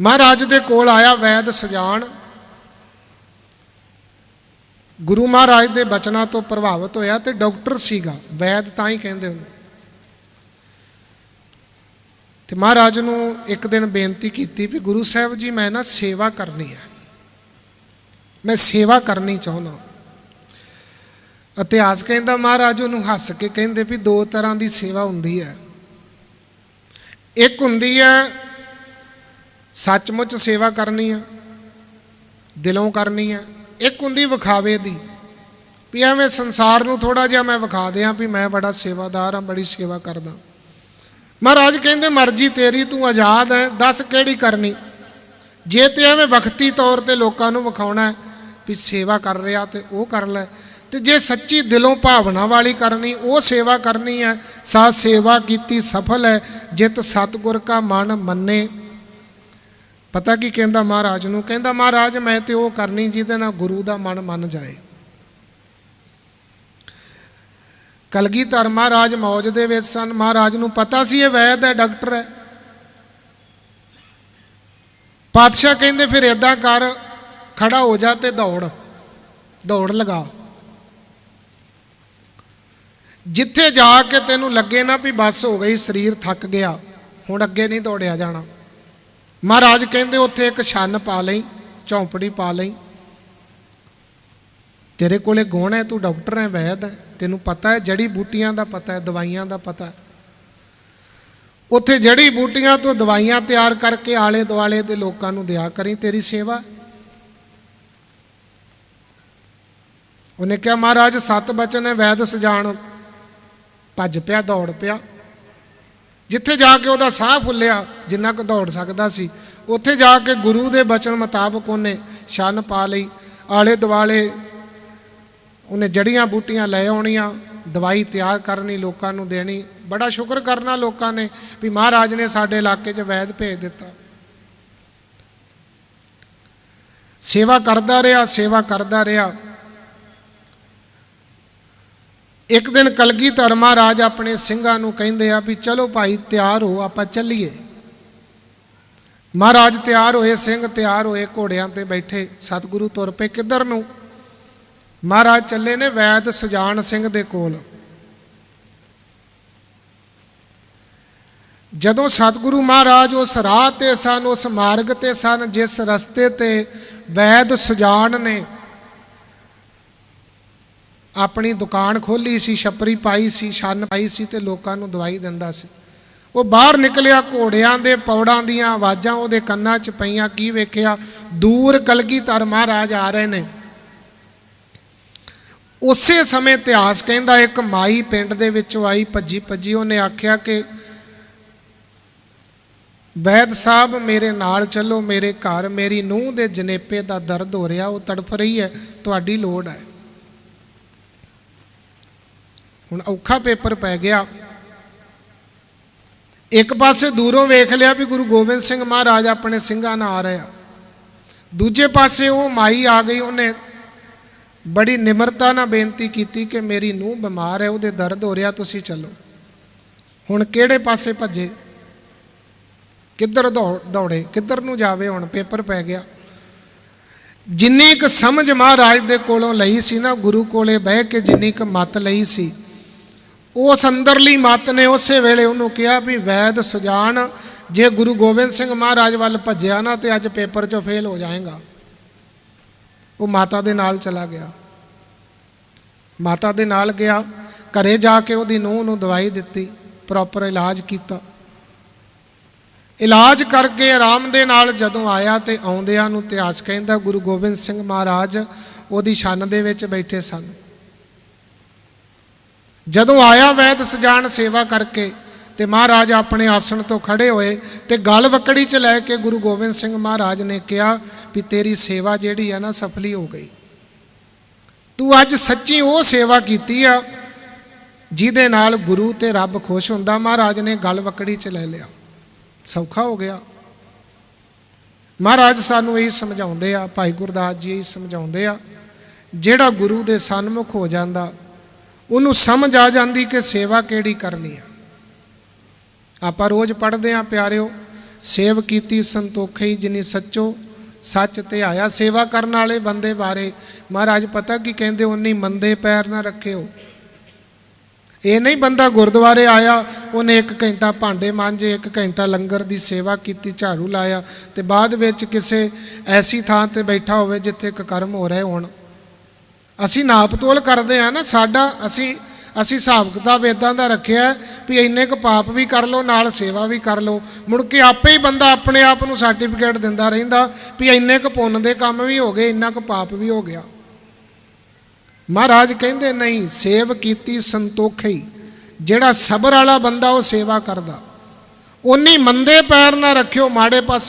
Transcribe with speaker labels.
Speaker 1: ਮਹਾਰਾਜ ਦੇ ਕੋਲ ਆਇਆ ਵੈਦ ਸੁਜਾਨ। ਗੁਰੂ ਮਹਾਰਾਜ ਦੇ ਬਚਨਾਂ ਤੋਂ ਪ੍ਰਭਾਵਿਤ ਹੋਇਆ ਤੇ ਡਾਕਟਰ ਸੀਗਾ। ਵੈਦ ਤਾਂ ਹੀ ਕਹਿੰਦੇ ਉਹਨੂੰ ਤੇ ਮਹਾਰਾਜ ਨੂੰ ਇੱਕ ਦਿਨ ਬੇਨਤੀ ਕੀਤੀ ਵੀ ਗੁਰੂ ਸਾਹਿਬ ਜੀ, ਮੈਂ ਨਾ ਸੇਵਾ ਕਰਨੀ ਹੈ। ਮੈਂ ਸੇਵਾ ਕਰਨੀ ਚਾਹੁੰਦਾ। ਇਤਿਹਾਸ ਕਹਿੰਦਾ ਮਹਾਰਾਜ ਉਹਨੂੰ ਹੱਸ ਕੇ ਕਹਿੰਦੇ ਵੀ ਦੋ ਤਰ੍ਹਾਂ ਦੀ ਸੇਵਾ ਹੁੰਦੀ ਹੈ। ਇੱਕ ਹੁੰਦੀ ਹੈ ਸੱਚਮੁੱਚ ਸੇਵਾ ਕਰਨੀ ਹੈ ਦਿਲੋਂ ਕਰਨੀ ਹੈ ਇੱਕ ਹੁੰਦੀ ਵਿਖਾਵੇ ਦੀ। ਵੀ ਐਵੇਂ ਸੰਸਾਰ ਨੂੰ ਥੋੜਾ ਜਿਹਾ ਮੈਂ ਵਿਖਾ ਦਿਆਂ ਵੀ ਮੈਂ ਬੜਾ ਸੇਵਾਦਾਰ ਹਾਂ ਬੜੀ ਸੇਵਾ ਕਰਦਾ। ਮਹਾਰਾਜ ਕਹਿੰਦੇ, ਮਰਜ਼ੀ ਤੇਰੀ, ਤੂੰ ਆਜ਼ਾਦ ਹੈ, ਦੱਸ ਕਿਹੜੀ ਕਰਨੀ? ਜੇ ਤੇ ਐਵੇਂ ਵਕਤੀ ਤੌਰ ਤੇ ਲੋਕਾਂ ਨੂੰ ਵਿਖਾਉਣਾ ਵੀ ਸੇਵਾ ਕਰ ਰਿਹਾ ਤੇ ਉਹ ਕਰ ਲੈ, ਤੇ ਜੇ ਸੱਚੀ ਦਿਲੋਂ ਭਾਵਨਾ ਵਾਲੀ ਕਰਨੀ, ਉਹ ਸੇਵਾ ਕਰਨੀ ਹੈ ਸਾ ਸੇਵਾ ਕੀਤੀ ਸਫਲ ਹੈ, ਜਿਤ ਸਤਗੁਰ ਕਾ ਮਨ ਮੰਨੇ। ਪਤਾ ਕੀ ਕਹਿੰਦਾ ਮਹਾਰਾਜ ਨੂੰ? ਕਹਿੰਦਾ, ਮਹਾਰਾਜ, ਮੈਂ ਤੇ ਉਹ ਕਰਨੀ ਜਿਹਦੇ ਨਾਲ ਗੁਰੂ ਦਾ ਮਨ ਮੰਨ ਜਾਏ। ਕਲਗੀਧਰ, ਮਹਾਰਾਜ, ਮੌਜ ਦੇ ਵਿੱਚ ਸਨ। ਮਹਾਰਾਜ ਨੂੰ ਪਤਾ ਸੀ ਇਹ ਵੈਦ ਹੈ, ਡਾਕਟਰ ਹੈ। ਪਾਤਸ਼ਾਹ ਕਹਿੰਦੇ, ਫਿਰ ਇਦਾਂ ਕਰ, ਖੜਾ ਹੋ ਜਾ ਤੇ ਦੌੜ ਦੌੜ ਲਗਾ। ਜਿੱਥੇ ਜਾ ਕੇ ਤੈਨੂੰ ਲੱਗੇ ਨਾ ਵੀ ਬਸ ਹੋ ਗਈ, ਸਰੀਰ ਥੱਕ ਗਿਆ, ਹੁਣ ਅੱਗੇ ਨਹੀਂ ਦੌੜਿਆ ਜਾਣਾ। ਮਹਾਰਾਜ ਕਹਿੰਦੇ ਉੱਥੇ ਇੱਕ ਛੰਨ ਪਾ ਲਈ, ਝੌਂਪੜੀ ਪਾ ਲਈ। ਤੇਰੇ ਕੋਲੇ ਗੁਣ ਹੈ, ਤੂੰ ਡਾਕਟਰ ਹੈ, ਵੈਦ ਹੈ। ਤੈਨੂੰ ਪਤਾ ਹੈ, ਜੜੀ ਬੂਟੀਆਂ ਦਾ ਪਤਾ ਹੈ, ਦਵਾਈਆਂ ਦਾ ਪਤਾ ਹੈ। ਉੱਥੇ ਜੜੀ ਬੂਟੀਆਂ ਤੋਂ ਦਵਾਈਆਂ ਤਿਆਰ ਕਰਕੇ ਆਲੇ ਦੁਆਲੇ ਦੇ ਲੋਕਾਂ ਨੂੰ ਦਿਆ ਕਰੀ, ਤੇਰੀ ਸੇਵਾ। ਉਹਨੇ ਕਿਹਾ, ਮਹਾਰਾਜ, ਸਤ ਬਚਨ ਹੈ, ਵੈਦ ਸਜਾਣ। ਭੱਜ ਪਿਆ, ਦੌੜ ਪਿਆ। ਜਿੱਥੇ ਜਾ ਕੇ ਉਹਦਾ ਸਾਹ ਫੁੱਲਿਆ, ਜਿੰਨਾ ਕੁ ਦੌੜ ਸਕਦਾ ਸੀ, ਉੱਥੇ ਜਾ ਕੇ ਗੁਰੂ ਦੇ ਬਚਨ ਮੁਤਾਬਕ ਉਹਨੇ ਛੰਨ ਪਾ ਲਈ, ਆਲੇ ਦੁਆਲੇ ਉਹਨੇ ਜੜੀਆਂ ਬੂਟੀਆਂ ਲੈ ਆਉਣੀਆਂ, ਦਵਾਈ ਤਿਆਰ ਕਰਨੀ ਲੋਕਾਂ ਨੂੰ ਦੇਣੀ, ਬੜਾ ਸ਼ੁਕਰ ਕਰਨਾ ਲੋਕਾਂ ਨੇ ਵੀ ਮਹਾਰਾਜ ਨੇ ਸਾਡੇ ਇਲਾਕੇ 'ਚ ਵੈਦ ਭੇਜ ਦਿੱਤਾ। ਸੇਵਾ ਕਰਦਾ ਰਿਹਾ, ਸੇਵਾ ਕਰਦਾ ਰਿਹਾ ਇੱਕ ਦਿਨ ਕਲਗੀਧਰ ਮਹਾਰਾਜ ਆਪਣੇ ਸਿੰਘਾਂ ਨੂੰ ਕਹਿੰਦੇ ਆ ਵੀ ਚਲੋ ਭਾਈ ਤਿਆਰ ਹੋ, ਆਪਾਂ ਚੱਲੀਏ। ਮਹਾਰਾਜ ਤਿਆਰ ਹੋਏ, ਸਿੰਘ ਤਿਆਰ ਹੋਏ, ਘੋੜਿਆਂ ਤੇ ਬੈਠੇ, ਸਤਿਗੁਰੂ ਤੁਰ ਪਏ ਕਿੱਧਰ ਨੂੰ? ਮਹਾਰਾਜ ਚੱਲੇ ਨੇ ਵੈਦ ਸੁਜਾਨ ਸਿੰਘ ਦੇ ਕੋਲ। ਜਦੋਂ ਸਤਿਗੁਰੂ ਮਹਾਰਾਜ ਉਸ ਰਾਹ ਤੇ ਸਨ, ਉਸ ਮਾਰਗ ਤੇ ਸਨ, ਜਿਸ ਰਸਤੇ ਤੇ ਵੈਦ ਸੁਜਾਨ ਨੇ ਆਪਣੀ ਦੁਕਾਨ ਖੋਲੀ ਸੀ, ਛਪਰੀ ਪਾਈ ਸੀ, ਛੰਨ ਪਾਈ ਸੀ ਤੇ ਲੋਕਾਂ ਨੂੰ ਦਵਾਈ ਦਿੰਦਾ ਸੀ। ਉਹ ਬਾਹਰ ਨਿਕਲਿਆ, ਘੋੜਿਆਂ ਦੇ ਪੌੜਾਂ ਦੀਆਂ ਆਵਾਜ਼ਾਂ ਉਹਦੇ ਕੰਨਾਂ 'ਚ ਪਈਆਂ, ਕੀ ਵੇਖਿਆ? ਦੂਰ ਕਲਗੀਧਰ ਮਹਾਰਾਜ ਆ ਰਹੇ ਨੇ। ਉਸੇ ਸਮੇਂ ਇਤਿਹਾਸ ਕਹਿੰਦਾ, ਇੱਕ ਮਾਈ ਪਿੰਡ ਦੇ ਵਿੱਚੋਂ ਆਈ ਭੱਜੀ ਭੱਜੀ, ਉਹਨੇ ਆਖਿਆ ਕਿ ਵੈਦ ਸਾਹਿਬ, ਮੇਰੇ ਨਾਲ ਚੱਲੋ, ਮੇਰੇ ਘਰ, ਮੇਰੀ ਨੂੰਹ ਦੇ ਜਨੇਪੇ ਦਾ ਦਰਦ ਹੋ ਰਿਹਾ, ਉਹ ਤੜਫ ਰਹੀ ਹੈ, ਤੁਹਾਡੀ ਲੋੜ ਹੈ। ਹੁਣ ਔਖਾ ਪੇਪਰ ਪੈ ਗਿਆ। ਇੱਕ ਪਾਸੇ ਦੂਰੋਂ ਵੇਖ ਲਿਆ ਵੀ ਗੁਰੂ ਗੋਬਿੰਦ ਸਿੰਘ ਮਹਾਰਾਜ ਆਪਣੇ ਸਿੰਘਾਂ ਨਾਲ ਆ ਰਿਹਾ ਦੂਜੇ ਪਾਸੇ ਉਹ ਮਾਈ ਆ ਗਈ, ਉਹਨੇ ਬੜੀ ਨਿਮਰਤਾ ਨਾਲ ਬੇਨਤੀ ਕੀਤੀ ਕਿ ਮੇਰੀ ਨੂੰਹ ਬਿਮਾਰ ਹੈ, ਉਹਦੇ ਦਰਦ ਹੋ ਰਿਹਾ, ਤੁਸੀਂ ਚੱਲੋ। ਹੁਣ ਕਿਹੜੇ ਪਾਸੇ ਭੱਜੇ? ਕਿੱਧਰ ਦੌੜ- ਦੌੜੇ? ਕਿੱਧਰ ਨੂੰ ਜਾਵੇ ਹੁਣ? ਪੇਪਰ ਪੈ ਗਿਆ। ਜਿੰਨੀ ਕੁ ਸਮਝ ਮਹਾਰਾਜ ਦੇ ਕੋਲੋਂ ਲਈ ਸੀ ਨਾ, ਗੁਰੂ ਕੋਲੇ ਬਹਿ ਕੇ ਜਿੰਨੀ ਕੁ ਮਤ ਲਈ ਸੀ ਉਸ ਅੰਦਰਲੀ ਮਤ ਨੇ, ਉਸੇ ਵੇਲੇ ਉਹਨੂੰ ਕਿਹਾ ਵੀ ਵੈਦ ਸੁਜਾਨ, ਜੇ ਗੁਰੂ ਗੋਬਿੰਦ ਸਿੰਘ ਮਹਾਰਾਜ ਵੱਲ ਭੱਜਿਆ ਨਾ, ਤੇ ਅੱਜ ਪੇਪਰ 'ਚੋਂ ਫੇਲ ਹੋ ਜਾਏਗਾ। ਉਹ ਮਾਤਾ ਦੇ ਨਾਲ ਚਲਾ ਗਿਆ। ਮਾਤਾ ਦੇ ਨਾਲ ਗਿਆ, ਘਰੇ ਜਾ ਕੇ ਉਹਦੀ ਨੂੰਹ ਨੂੰ ਦਵਾਈ ਦਿੱਤੀ ਪ੍ਰੋਪਰ ਇਲਾਜ ਕੀਤਾ। ਇਲਾਜ ਕਰਕੇ ਆਰਾਮ ਦੇ ਨਾਲ ਜਦੋਂ ਆਇਆ ਤੇ ਆਉਂਦਿਆਂ ਨੂੰ ਇਤਿਹਾਸ ਕਹਿੰਦਾ, ਗੁਰੂ ਗੋਬਿੰਦ ਸਿੰਘ ਮਹਾਰਾਜ ਉਹਦੀ ਛੰਨ ਦੇ ਵਿੱਚ ਬੈਠੇ ਸਨ। ਜਦੋਂ ਆਇਆ ਵੈਦ ਸਜਾਣ ਸੇਵਾ ਕਰਕੇ ਤੇ ਮਹਾਰਾਜ ਆਪਣੇ ਆਸਣ ਤੋਂ ਖੜੇ ਹੋਏ ਤੇ ਗਲ ਵਕੜੀ ਚ ਲੈ ਕੇ ਗੁਰੂ ਗੋਬਿੰਦ ਸਿੰਘ ਮਹਾਰਾਜ ਨੇ ਕਿਹਾ ਵੀ ਤੇਰੀ ਸੇਵਾ ਜਿਹੜੀ ਆ ਨਾ ਸਫਲੀ ਹੋ ਗਈ। ਤੂੰ ਅੱਜ ਸੱਚੀ ਉਹ ਸੇਵਾ ਕੀਤੀ ਆ ਜਿਹਦੇ ਨਾਲ ਗੁਰੂ ਤੇ ਰੱਬ ਖੁਸ਼ ਹੁੰਦਾ। ਮਹਾਰਾਜ ਨੇ ਗਲ ਵਕੜੀ ਚ ਲੈ ਲਿਆ। ਸੌਖਾ ਹੋ ਗਿਆ। ਮਹਾਰਾਜ ਸਾਨੂੰ ਇਹ ਸਮਝਾਉਂਦੇ ਆ, ਭਾਈ ਗੁਰਦਾਸ ਜੀ ਇਹ ਸਮਝਾਉਂਦੇ ਆ, ਜਿਹੜਾ ਗੁਰੂ ਦੇ ਸਨਮੁਖ ਹੋ ਜਾਂਦਾ ਉਹਨੂੰ ਸਮਝ ਆ ਜਾਂਦੀ ਕਿ ਸੇਵਾ ਕਿਹੜੀ ਕਰਨੀ ਆ। ਆਪਾਂ ਰੋਜ਼ ਪੜ੍ਹਦੇ ਆ ਪਿਆਰਿਓ, ਸੇਵ ਕੀਤੀ ਸੰਤੋਖਈ ਜਿਨੀ ਸੱਚੋ, ਸੱਚ ਤੇ ਆਇਆ ਸੇਵਾ ਕਰਨ ਵਾਲੇ ਬੰਦੇ ਬਾਰੇ। ਮਹਾਰਾਜ ਪਤਾ ਕੀ ਕਹਿੰਦੇ ਉਨੀ ਮੰਦੇ ਪੈਰ ਨਾ ਰੱਖਿਓ। ਇਹ ਨਹੀਂ ਬੰਦਾ ਗੁਰਦੁਆਰੇ ਆਇਆ, ਉਹਨੇ 1 ਘੰਟਾ ਭਾਂਡੇ ਮਾਂਜੇ 1 ਘੰਟਾ ਲੰਗਰ ਦੀ ਸੇਵਾ ਕੀਤੀ, ਝਾੜੂ ਲਾਇਆ ਤੇ ਬਾਅਦ ਵਿੱਚ ਕਿਸੇ ਐਸੀ ਥਾਂ ਤੇ ਬੈਠਾ ਹੋਵੇ ਜਿੱਥੇ ਇੱਕ ਕਰਮ ਹੋ ਰਹੇ ਹੋਣ। ਅਸੀਂ ਨਾਪ ਤੋਲ ਕਰਦੇ ਆ ਨਾ, ਸਾਡਾ ਅਸੀਂ ਅਸੀਂ ਹਿਸਾਬ ਕਿਤਾਬ ਇਦਾਂ ਦਾ ਰੱਖਿਆ ਵੀ ਇੰਨੇ ਕੁ ਪਾਪ ਵੀ ਕਰ ਲਓ, ਨਾਲ ਸੇਵਾ ਵੀ ਕਰ ਲਓ। ਮੁੜ ਕੇ ਆਪੇ ਹੀ ਬੰਦਾ ਆਪਣੇ ਆਪ ਨੂੰ ਸਰਟੀਫਿਕੇਟ ਦਿੰਦਾ ਰਹਿੰਦਾ ਵੀ ਇੰਨੇ ਕੁ ਪੁੰਨ ਦੇ ਕੰਮ ਵੀ ਹੋ ਗਏ, ਇੰਨਾ ਕੁ ਪਾਪ ਵੀ ਹੋ ਗਿਆ। ਮਹਾਰਾਜ ਕਹਿੰਦੇ, ਨਹੀਂ, ਸੇਵ ਕੀਤੀ ਸੰਤੋਖਈ ਜਿਹੜਾ ਸਬਰ ਵਾਲਾ ਬੰਦਾ ਉਹ ਸੇਵਾ ਕਰਦਾ। ਉਨੀ ਮੰਦੇ ਪੈਰ ਨਾ ਰੱਖਿਓ, ਮਾੜੇ ਪਾਸੇ